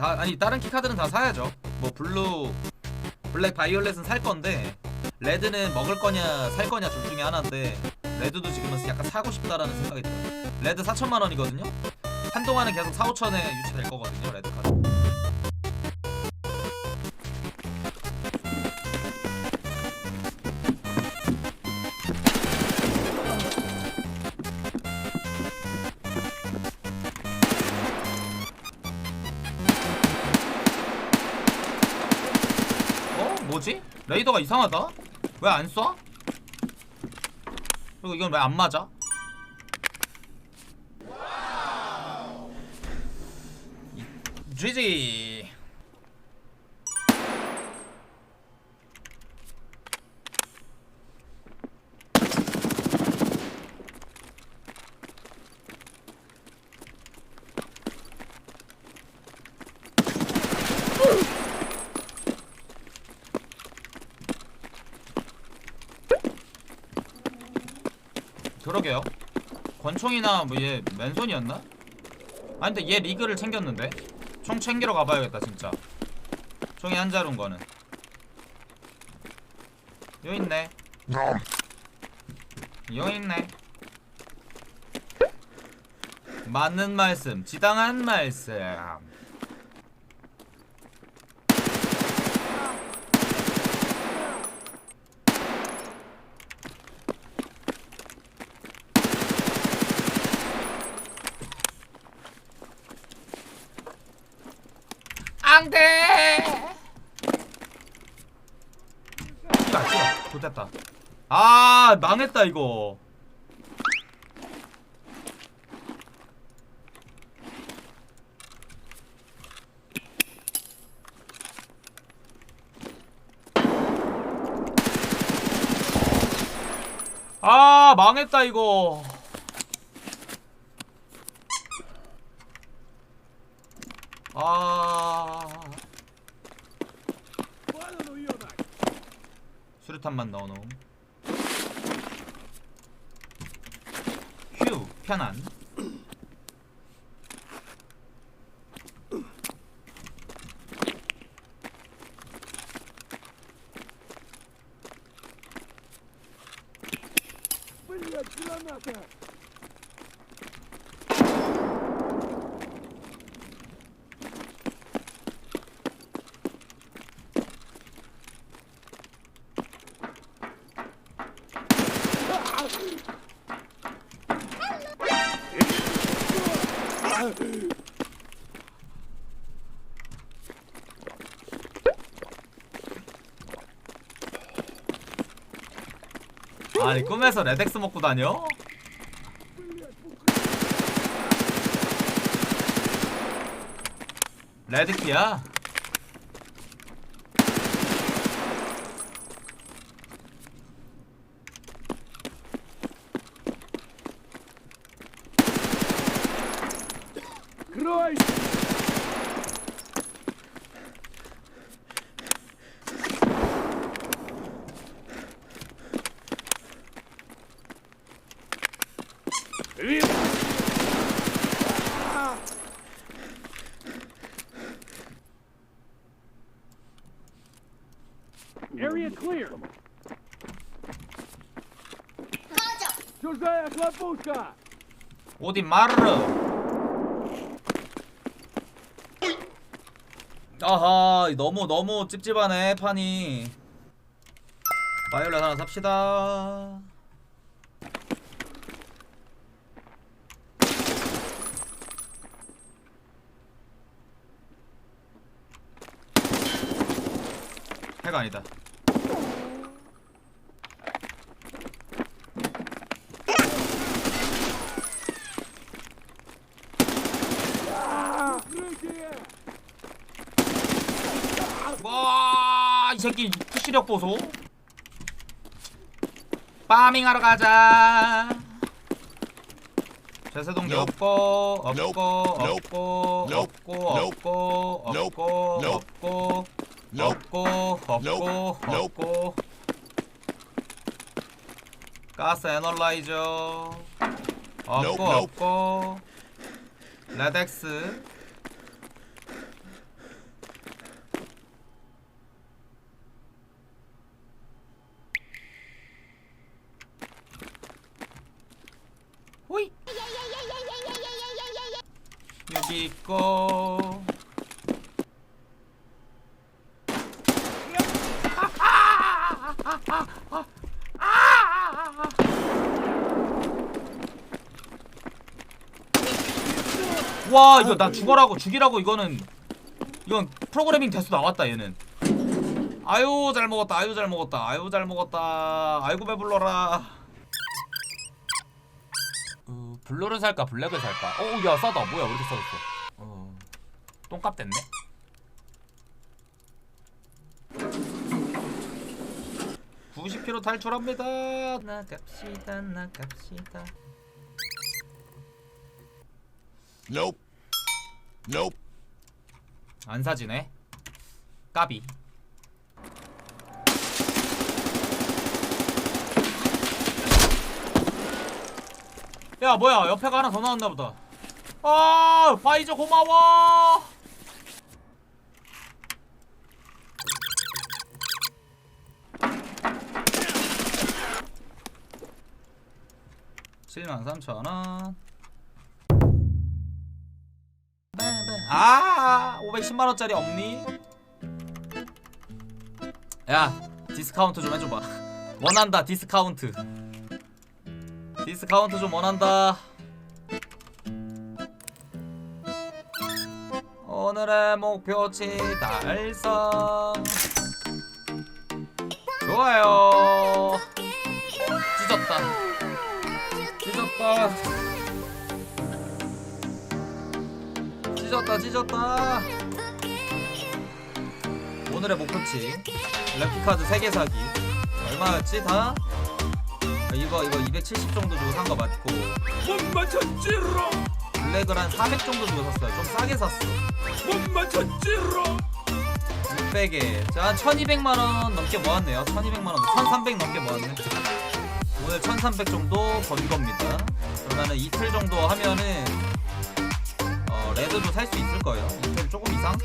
다 아니 다른 키 카드는 다 사야죠. 뭐 블루, 블랙, 바이올렛은 살 건데 레드는 먹을 거냐 살 거냐 둘 중에 하나인데 레드도 지금은 약간 사고 싶다라는 생각이 들어요. 레드 4천만 원이거든요. 한동안은 계속 4, 5천에 유지될 거거든요. 레드 카드. 뭐지? 레이더가 이상하다? 왜 안 쏴? 그리고 이건 왜 안 맞아? GG 그러게요. 권총이나 뭐 얘 맨손이었나? 아니 근데 얘 리그를 챙겼는데? 총 챙기러 가봐야겠다 진짜. 총이 한 자루인 거는. 여 있네. 여 있네. 맞는 말씀 지당한 말씀 안돼 씨발 씨발 좋됐다. 아 망했다 이거. 아 망했다 이거 아. 수류탄만 넣어놓음. 휴 편안 아니 꿈에서 레덱스 먹고 다녀? 레드키야? Area clear! Чужая хлопушка! 오딘 마르르 아하 너무 너무 찝찝하네 판이 바이올렛 하나 삽시다 해가 아니다. 와이 새끼 푸시력 보소. 파밍하러 가자. 제세동기 없고 없고 없고 없고 없고 없고 없고 없고 없고 없고. 가스 애널라이저. 없고 없고. 레덱스. 여기 있고. 와 이거 나 죽어라고 죽이라고 이거는 이건 프로그래밍 돼서 나왔다 얘는. 아유 잘 먹었다 아유 잘 먹었다 아유 잘 먹었다. 아이고 배불러라. 어, 블루를 살까 블랙을 살까? 어야 싸다. 뭐야 왜 이렇게 싸졌어? 어, 똥값 됐네? (90 km) 탈출합니다. 나갑시다 나갑시다 Nope. Nope. 안 사지네 까비 야 뭐야 옆에가 하나 더 나왔나 보다 아 파이저 고마워 칠만 삼천 원. 아 510만 원짜리 없니? 야 디스카운트 좀 해줘봐. 원한다 디스카운트. 디스카운트 좀 원한다. 오늘의 목표치 달성. 좋아요 찢었다 찢었다. 오늘의 목표치. 래피카드 3개 사기. 얼마였지 다? 아, 이거 이거 270 정도 주고 산 거 맞고. 못 맞췄지롱. 블랙을 한 400 정도 주고 샀어요. 좀 싸게 샀어. 못 맞췄지롱. 600에. 자, 한 1200만원 넘게 모았네요. 1200만원 1300 넘게 모았네. 오늘 1300 정도 번 겁니다. 그러면은 이틀 정도 하면은 어, 애들도 뭐 살수 있을 거예요. 인텔 조금 이상.